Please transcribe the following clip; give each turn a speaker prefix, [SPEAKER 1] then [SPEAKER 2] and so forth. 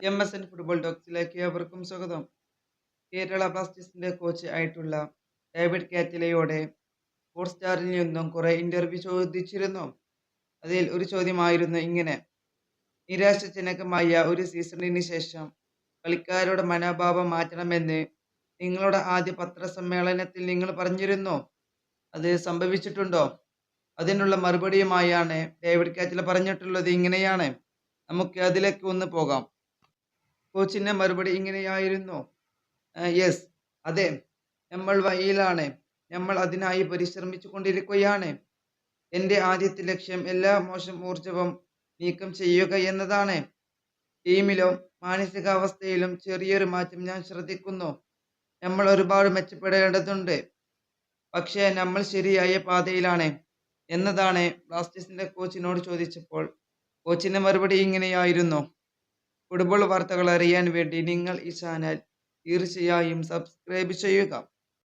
[SPEAKER 1] M S N football ടോക്സിലേക്ക് ഏവർക്കും സ്വാഗതം. കേരള ബ്ലാസ്റ്റേഴ്സിന്റെ കോച്ച് ആയിട്ടുള്ള ഡേവിഡ് കാറ്റിലയോടെ ഫോർ സ്റ്റാറിൽ നിന്നും കുറെ ഇന്റർവ്യൂ ചോദിച്ചിരുന്നു. അതിൽ ഒരു ചോദ്യമായിരുന്നു ഇങ്ങനെ നിരാശജനകമായ ഒരു സീസണിന് ശേഷം കളിക്കാരുടെ മനോഭാവം മാറ്റണമെന്ന് നിങ്ങളുടെ ആദ്യ പത്രസമ്മേളനത്തിൽ നിങ്ങൾ പറഞ്ഞിരുന്നു. അത് സംഭവിച്ചിട്ടുണ്ടോ? അതിനുള്ള മറുപടിയുമായാണ് ഡേവിഡ് കാറ്റില പറഞ്ഞിട്ടുള്ളത് ഇങ്ങനെയാണ്. നമുക്ക് അതിലേക്ക് ഒന്ന് പോകാം. കോച്ചിന്റെ മറുപടി ഇങ്ങനെയായിരുന്നു. യെസ് അതെ നമ്മൾ വഴിയിലാണ്. നമ്മൾ അതിനായി പരിശ്രമിച്ചു കൊണ്ടിരിക്കുകയാണ് എന്റെ ആദ്യത്തെ ലക്ഷ്യം എല്ലാ മോശം ഊർജവും നീക്കം ചെയ്യുക എന്നതാണ്. ടീമിലും മാനസികാവസ്ഥയിലും ചെറിയൊരു മാറ്റം ഞാൻ ശ്രദ്ധിക്കുന്നു. നമ്മൾ ഒരുപാട് മെച്ചപ്പെടേണ്ടതുണ്ട്. പക്ഷേ നമ്മൾ ശരിയായ പാതയിലാണ് എന്നതാണ് ബ്ലാസ്റ്റേഴ്സിന്റെ കോച്ചിനോട് ചോദിച്ചപ്പോൾ. കോച്ചിന്റെ മറുപടി ഇങ്ങനെയായിരുന്നു. ഫുട്ബോൾ വാർത്തകൾ അറിയാൻ വേണ്ടി നിങ്ങൾ ഈ ചാനൽ തീർച്ചയായും സബ്സ്ക്രൈബ് ചെയ്യുക.